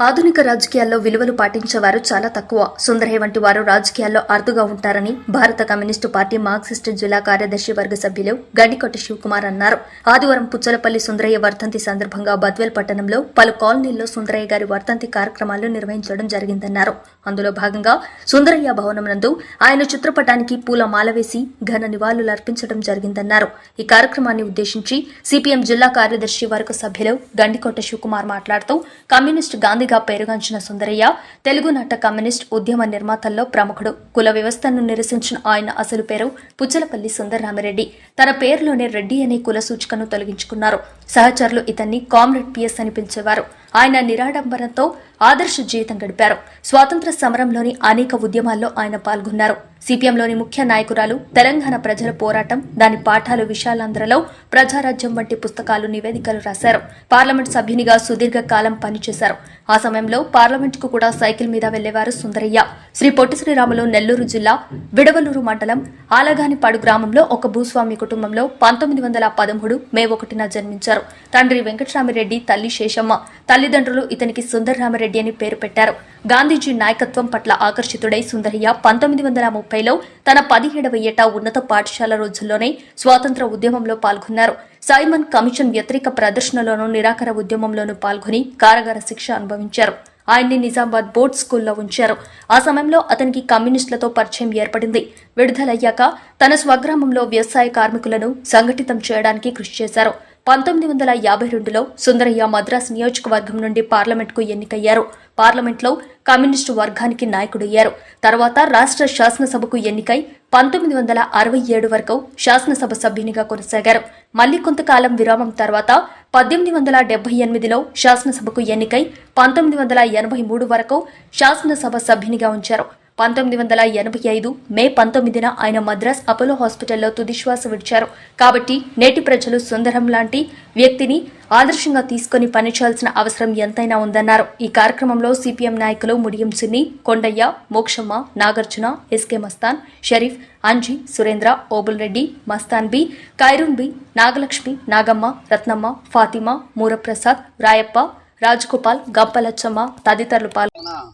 ఆధునిక రాజకీయాల్లో విలువలు పాటించేవారు చాలా తక్కువ. సుందరయ్య వంటి వారు రాజకీయాల్లో అరుదుగా ఉంటారని భారత కమ్యూనిస్టు పార్టీ మార్క్సిస్టు జిల్లా కార్యదర్శి వర్గ సభ్యులు గండికొట్ట శివకుమార్ అన్నారు. ఆదివారం పుచ్చలపల్లి సుందరయ్య వర్ధంతి సందర్భంగా బద్వేల్ పట్టణంలో పలు కాలనీల్లో సుందరయ్య గారి వర్ధంతి కార్యక్రమాలు నిర్వహించడం జరిగిందన్నారు. అందులో భాగంగా సుందరయ్య భవనం నందు ఆయన చిత్రపటానికి పూల మాల వేసి ఘన నివాళులర్పించడం జరిగిందన్నారు. ఈ కార్యక్రమాన్ని ఉద్దేశించి సిపిఎం జిల్లా కార్యదర్శి వర్గ సభ్యులు గండికోట శివకుమార్ మాట్లాడుతూ కమ్యూనిస్ట్ కవిగా పేరుగాంచిన సుందరయ్య తెలుగు నాట కమ్యూనిస్ట్ ఉద్యమ నిర్మాతల్లో ప్రముఖుడు. కుల వ్యవస్థను నిరసించిన ఆయన అసలు పేరు పుచ్చలపల్లి సుందరరామిరెడ్డి. తన పేరులోనే రెడ్డి అనే కుల సూచికను తొలగించుకున్నారు. సహచరులు ఇతన్ని కామ్రేడ్ పిఎస్ అని పిలిచేవారు. ఆయన నిరాడంబరంతో ఆదర్శ జీవితం గడిపారు. స్వాతంత్ర సమరంలోని అనేక ఉద్యమాల్లో ఆయన పాల్గొన్నారు. సిపిఎంలోని ముఖ్య నాయకురాలు తెలంగాణ ప్రజల పోరాటం దాని పాఠాలు విశాలాంధ్రలో ప్రజారాజ్యం వంటి పుస్తకాలు నివేదికలు రాశారు. పార్లమెంట్ సభ్యునిగా సుదీర్ఘ కాలం పనిచేశారు. ఆ సమయంలో పార్లమెంట్కు కూడా సైకిల్ మీద వెళ్ళేవారు సుందరయ్య. శ్రీ పొట్టి శ్రీరాములు నెల్లూరు జిల్లా విడవలూరు మండలం ఆలగానిపాడు గ్రామంలో ఒక భూస్వామి కుటుంబంలో పంతొమ్మిది వందల పదమూడు మే ఒకటిన జన్మించారు. తండ్రి వెంకటరామిరెడ్డి తల్లి శేషమ్మ తల్లిదండ్రులు ఇతనికి సుందరరామరెడ్డి అని పేరు పెట్టారు. గాంధీజీ నాయకత్వం పట్ల ఆకర్షితుడై సుందరయ్య పంతొమ్మిది వందల ముప్పైలో తన పదిహేడవ ఏట ఉన్నత పాఠశాల రోజుల్లోనే స్వాతంత్ర ఉద్యమంలో పాల్గొన్నారు. సైమన్ కమిషన్ వ్యతిరేక ప్రదర్శనలోనూ నిరాకర ఉద్యమంలోనూ పాల్గొని కారాగార శిక్ష అనుభవించారు. ఆయన్ని నిజామాబాద్ బోర్డ్ స్కూల్లో ఉంచారు. ఆ సమయంలో అతనికి కమ్యూనిస్టులతో పరిచయం ఏర్పడింది. విడుదలయ్యాక తన స్వగ్రామంలో వ్యవసాయ కార్మికులను సంఘటితం చేయడానికి కృషి చేశారు. పంతొమ్మిది వందల యాభై రెండులో సుందరయ్య మద్రాస్ నియోజకవర్గం నుండి పార్లమెంట్కు ఎన్నికయ్యారు. పార్లమెంట్లో కమ్యూనిస్టు వర్గానికి నాయకుడయ్యారు. తర్వాత రాష్ట్ర శాసనసభకు ఎన్నికై పంతొమ్మిది వందల అరవై ఏడు వరకు శాసనసభ సభ్యునిగా కొనసాగారు. మళ్ళీ కొంతకాలం విరామం తర్వాత పద్దెనిమిది వందల డెబ్బై ఎనిమిదిలో శాసనసభకు ఎన్నికై పంతొమ్మిది వందల ఎనభై మూడు వరకు శాసనసభ సభ్యునిగా ఉంచారు. పంతొమ్మిది వందల ఎనభై ఐదు మే పంతొమ్మిదిన ఆయన మద్రాస్ అపోలో హాస్పిటల్లో తుదిశ్వాస విడిచారు. కాబట్టి నేటి ప్రజలు సుందరం లాంటి వ్యక్తిని ఆదర్శంగా తీసుకుని పనిచేయాల్సిన అవసరం ఎంతైనా ఉందన్నారు. ఈ కార్యక్రమంలో సిపిఎం నాయకులు ముడియం సిన్ని కొండయ్య మోక్షమ్మ నాగార్జున ఎస్కే మస్తాన్ షరీఫ్ అంజీ సురేంద్ర ఓబుల్ రెడ్డి మస్తాన్ బి ఖైరూన్ బి నాగలక్ష్మి నాగమ్మ రత్నమ్మ ఫాతిమా మూరప్రసాద్ రాయప్ప రాజగోపాల్ గంపలచ్చమ్మ తదితరులు పాల్గొన్నారు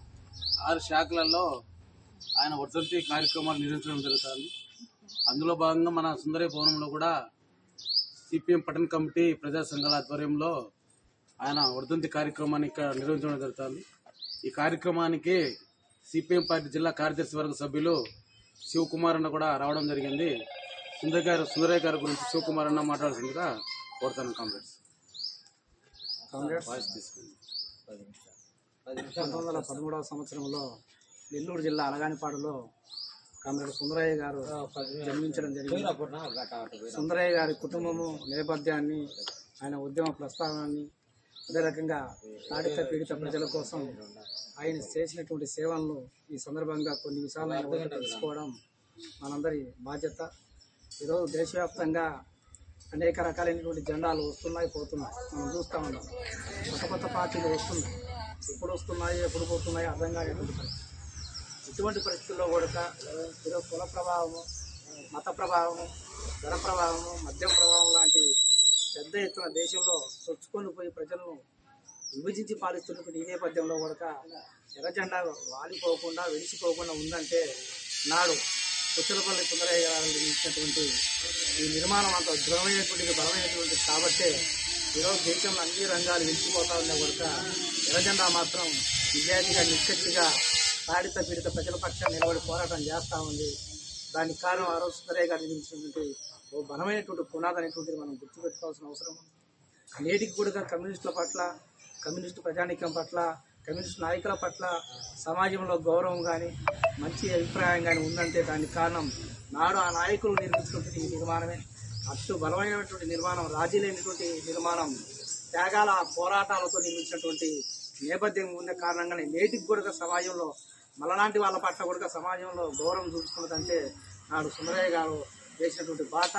ఆరు శాఖలలో ఆయన వర్ధంతి కార్యక్రమాలు నిర్వహించడం జరుగుతుంది. అందులో భాగంగా మన సుందరయ్య భవనంలో కూడా సిపిఎం పట్టణ కమిటీ ప్రజా సంఘాల ఆధ్వర్యంలో ఆయన వర్ధంతి కార్యక్రమాన్ని ఇక్కడ నిర్వహించడం జరుగుతుంది. ఈ కార్యక్రమానికి సిపిఎం పార్టీ జిల్లా కార్యదర్శి వర్గ సభ్యులు శివకుమార్ అన్న కూడా రావడం జరిగింది. సుందర్ గారు సుందరయ్య గారి గురించి శివకుమార్ అన్న మాట్లాడాల్సిందిగా కోరుతాను కాంగ్రెస్. పంతొమ్మిది వందల పదమూడవ సంవత్సరంలో నెల్లూరు జిల్లా అలగానిపాడులో కామ్రేడ్ సుందరయ్య గారు జన్మించడం జరిగింది. సుందరయ్య గారి కుటుంబము నేపథ్యాన్ని ఆయన ఉద్యమ ప్రస్థానాన్ని అదే రకంగా తాడిత పీడిత ప్రజల కోసం ఆయన చేసినటువంటి సేవలను ఈ సందర్భంగా కొన్ని విషయాలను తెలుసుకోవడం మనందరి బాధ్యత. ఈరోజు దేశవ్యాప్తంగా అనేక రకాలైనటువంటి జెండాలు వస్తున్నాయి పోతున్నాయి. మనం చూస్తూ ఉన్నాం. కొత్త కొత్త పార్టీలు వస్తున్నాయి. ఎప్పుడు వస్తున్నాయి ఎప్పుడు పోతున్నాయి అర్థం కానిటువంటి ఇటువంటి పరిస్థితుల్లో కూడా ఈరోజు కుల ప్రభావము మత ప్రభావము ధర ప్రభావము మద్యం ప్రభావం లాంటి పెద్ద ఎత్తున దేశంలో చొచ్చుకొని పోయి ప్రజలను విభజించి పాలిస్తున్నటువంటి ఈ నేపథ్యంలో కూడా ఎర్రజెండా వాలిపోకుండా వెలిసిపోకుండా ఉందంటే నాడు పుచ్చలపల్లి సుందరయ్య గారు నిర్మించినటువంటి ఈ నిర్మాణం అంత దృఢమైనటువంటి బలమైనటువంటి కాబట్టే ఈరోజు దేశంలో అన్ని రంగాలు వెలిసిపోతా ఉన్నా కూడా ఎర్రజెండా మాత్రం నిజాయితీగా నిష్కత్తిగా తాడిత పీడిత ప్రజల పక్షాన్ని నిలబడి పోరాటం చేస్తూ ఉంది. దానికి కారణం ఆ రోజు సుందరయ్య గారు నిర్మించినటువంటి ఓ బలమైనటువంటి పునాది అనేటువంటిది మనం గుర్తుపెట్టుకోవాల్సిన అవసరం నేటికి కూడా కమ్యూనిస్టుల పట్ల కమ్యూనిస్టు ప్రజానీకం పట్ల కమ్యూనిస్ట్ నాయకుల పట్ల సమాజంలో గౌరవం కానీ మంచి అభిప్రాయం కానీ ఉందంటే దానికి కారణం నాడు ఆ నాయకులు నిర్మించినటువంటి ఈ నిర్మాణమే. అటు బలమైనటువంటి నిర్మాణం రాజీ లేనటువంటి నిర్మాణం త్యాగాల పోరాటాలతో నిర్మించినటువంటి నేపథ్యం ఉన్న కారణంగానే నేటికి కూడా సమాజంలో మనలాంటి వాళ్ళ పట్ల కూడా సమాజంలో గౌరవం చూపిస్తున్నదంటే నాడు సుందరయ్య గారు వేసినటువంటి బాట.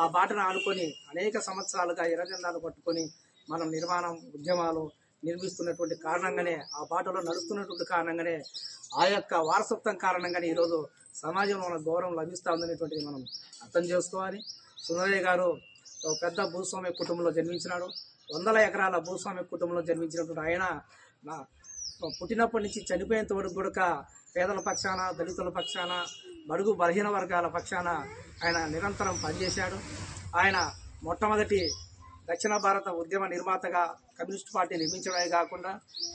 ఆ బాటను ఆనుకొని అనేక సంవత్సరాలుగా ఎర్రజెండాలు పట్టుకొని మనం నిర్మాణం ఉద్యమాలు నిర్మిస్తున్నటువంటి కారణంగానే ఆ బాటలో నడుస్తున్నటువంటి కారణంగానే ఆ యొక్క వారసత్వం కారణంగానే ఈరోజు సమాజంలో మన గౌరవం లభిస్తూ ఉందనేటువంటిది మనం అర్థం చేసుకోవాలి. సుందరయ్య గారు ఒక పెద్ద భూస్వామ్య కుటుంబంలో జన్మించినాడు. వందల ఎకరాల భూస్వామ్య కుటుంబంలో జన్మించినటువంటి ఆయన నా పుట్టినప్పటి నుంచి చనిపోయేంత వరకు కూడా పేదల పక్షాన దళితుల పక్షాన బడుగు బలహీన వర్గాల పక్షాన ఆయన నిరంతరం పనిచేశాడు. ఆయన మొట్టమొదటి దక్షిణ భారత ఉద్యమ నిర్మాతగా కమ్యూనిస్ట్ పార్టీ నిర్మించడమే కాకుండా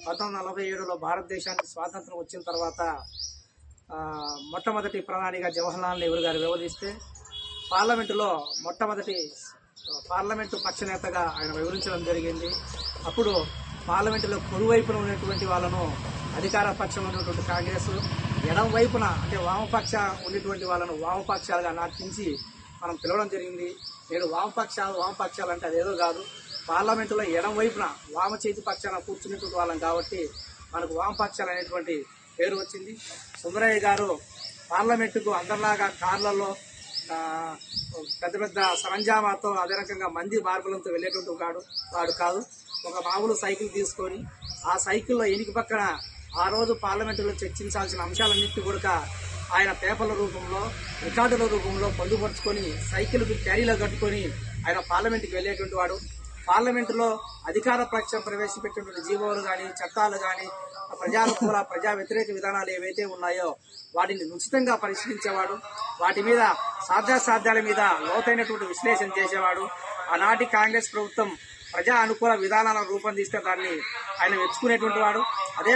పంతొమ్మిది నలభై ఏడులో భారతదేశానికి స్వాతంత్రం వచ్చిన తర్వాత మొట్టమొదటి ప్రధానిగా జవహర్లాల్ నెహ్రూ గారు వ్యవహరిస్తే పార్లమెంటులో మొట్టమొదటి పార్లమెంటు పక్షనేతగా ఆయన వివరించడం జరిగింది. అప్పుడు పార్లమెంటులో కురువైపున ఉన్నటువంటి వాళ్ళను అధికార పక్షం ఉన్నటువంటి కాంగ్రెస్ ఎడం వైపున అంటే వామపక్ష ఉన్నటువంటి వాళ్ళను వామపక్షాలుగా నాటించి మనం పిలవడం జరిగింది. నేడు వామపక్షాలు వామపక్షాలు అంటే అదేదో కాదు. పార్లమెంటులో ఎడం వైపున వామ చేతి పక్షాన కూర్చున్నటువంటి వాళ్ళం కాబట్టి మనకు వామపక్షాలు అనేటువంటి పేరు వచ్చింది. సుందరయ్య గారు పార్లమెంటుకు అందరిలాగా కార్లలో పెద్ద పెద్ద సరంజామాతో అదే రకంగా మంది మార్పులతో వెళ్ళేటువంటి వాడు వాడు కాదు. ఒక మామూలు సైకిల్ తీసుకొని ఆ సైకిల్లో ఎనికి పక్కన ఆ రోజు పార్లమెంటులో చర్చించాల్సిన అంశాలన్నింటి కూడా ఆయన పేపర్ల రూపంలో రికార్డుల రూపంలో పొందుపరుచుకొని సైకిల్కి క్యారీలో కట్టుకొని ఆయన పార్లమెంట్కి వెళ్ళేటువంటి వాడు. పార్లమెంటులో అధికార పక్షం ప్రవేశపెట్టినటువంటి జీవోలు కానీ చట్టాలు కానీ ప్రజానుకూల ప్రజా వ్యతిరేక విధానాలు ఏవైతే ఉన్నాయో వాటిని నిశ్చితంగా పరిశీలించేవాడు వాటి మీద సాధ్యాసాధ్యాల మీద లోతైనటువంటి విశ్లేషణ చేసేవాడు ఆనాటి కాంగ్రెస్ ప్రభుత్వం ప్రజా అనుకూల విధానాలను రూపొందిస్తే దాన్ని ఆయన మెచ్చుకునేటువంటి వాడు. అదే